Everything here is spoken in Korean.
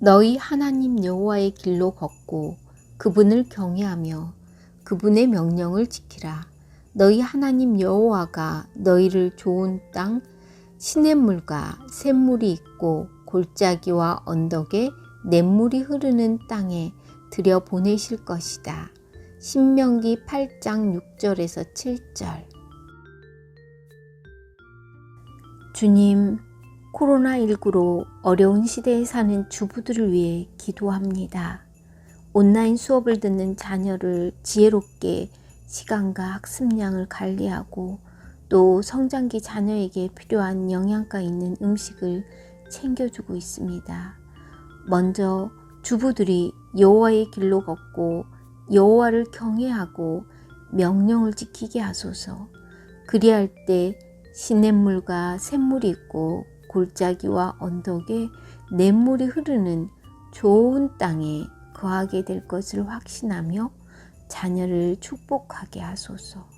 너희 하나님 여호와의 길로 걷고 그분을 경외하며 그분의 명령을 지키라. 너희 하나님 여호와가 너희를 좋은 땅 시냇물과 샘물이 있고 골짜기와 언덕에 냇물이 흐르는 땅에 들여 보내실 것이다. 신명기 8장 6절에서 7절. 주님, 코로나19로 어려운 시대에 사는 주부들을 위해 기도합니다. 온라인 수업을 듣는 자녀를 지혜롭게 시간과 학습량을 관리하고 또 성장기 자녀에게 필요한 영양가 있는 음식을 챙겨주고 있습니다. 먼저 주부들이 여호와의 길로 걷고 여호와를 경외하고 명령을 지키게 하소서. 그리할 때 시냇물과 샘물이 있고 골짜기와 언덕에 냇물이 흐르는 좋은 땅에 거하게 될 것을 확신하며 자녀를 축복하게 하소서.